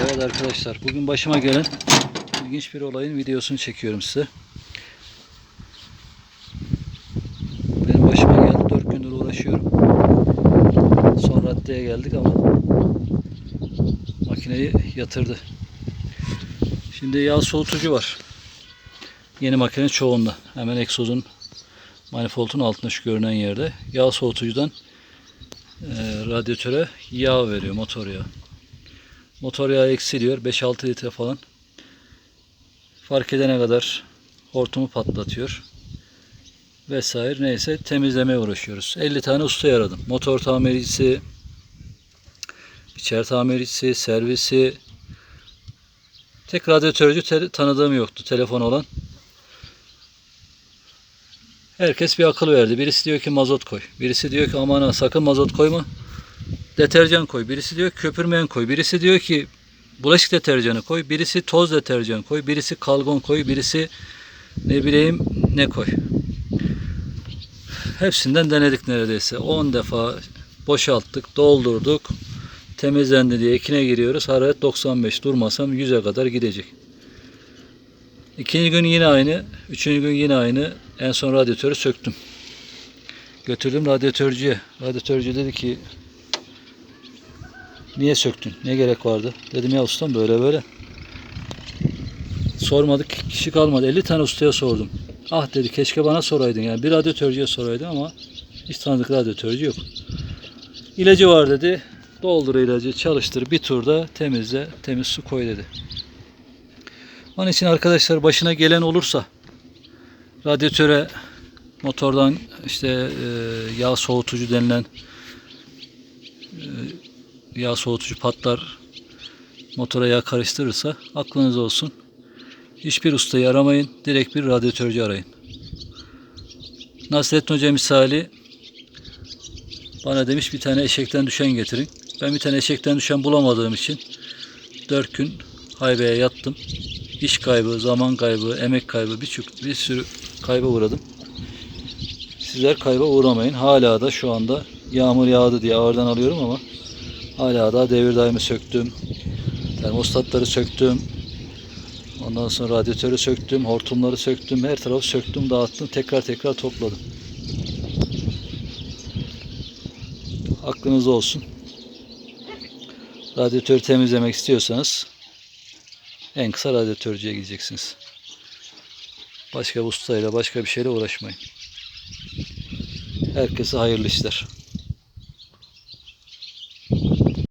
Evet arkadaşlar bugün başıma gelen ilginç bir olayın videosunu çekiyorum size. Benim başıma geldi 4 gündür uğraşıyorum. Son raddeye geldik ama makineyi yatırdı. Şimdi yağ soğutucu var. Yeni makine çoğunda. Hemen egzozun manifoldun altında şu görünen yerde. Yağ soğutucudan e, radyatöre yağ veriyor motor yağı. Motor yağı eksiliyor. 5-6 litre falan. Fark edene kadar hortumu patlatıyor. Vesaire neyse temizlemeye uğraşıyoruz. 50 tane usta aradım. Motor tamircisi, biçer tamircisi, servisi. Tek radyatörcü tanıdığım yoktu telefon olan. Herkes bir akıl verdi. Birisi diyor ki mazot koy. Birisi diyor ki aman ha sakın mazot koyma. Deterjan koy. Birisi diyor ki köpürmeyen koy. Birisi diyor ki bulaşık deterjanı koy. Birisi toz deterjan koy. Birisi kalgon koy. Birisi ne bileyim ne koy. Hepsinden denedik neredeyse. 10 defa boşalttık, doldurduk. Temizlendi diye ekine giriyoruz. Hararet 95 durmasam 100'e kadar gidecek. İkinci gün yine aynı. Üçüncü gün yine aynı. En son radyatörü söktüm. Götürdüm radyatörcüye. Radyatörcü dedi ki niye söktün? Ne gerek vardı? Dedim ya ustam böyle böyle. Sormadık kişi kalmadı. 50 tane ustaya sordum. Ah dedi keşke bana soraydın. Yani bir radyatörcüye soraydın ama hiç tanıdık radyatörcü yok. İlacı var dedi. Doldur ilacı çalıştır bir turda temizle temiz su koy dedi. Onun için arkadaşlar başına gelen olursa radyatöre motordan işte e, yağ soğutucu denilen e, yağ soğutucu patlar motora yağ karıştırırsa aklınız olsun. Hiçbir ustayı aramayın. Direkt bir radyatörcü arayın. Nasrettin Hoca misali bana demiş bir tane eşekten düşen getirin. Ben bir tane eşekten düşen bulamadığım için 4 gün haybeye yattım. İş kaybı, zaman kaybı, emek kaybı birçok bir sürü kayba uğradım. Sizler kayba uğramayın. Hala da şu anda yağmur yağdı diye ağırdan alıyorum ama hala da devir daimi söktüm. Termostatları söktüm. Ondan sonra radyatörü söktüm, hortumları söktüm, her tarafı söktüm, dağıttım, tekrar tekrar topladım. Aklınızda olsun. Radyatörü temizlemek istiyorsanız en kısa radyatörcüye gideceksiniz. Başka ustayla, başka bir şeyle uğraşmayın. Herkese hayırlı işler.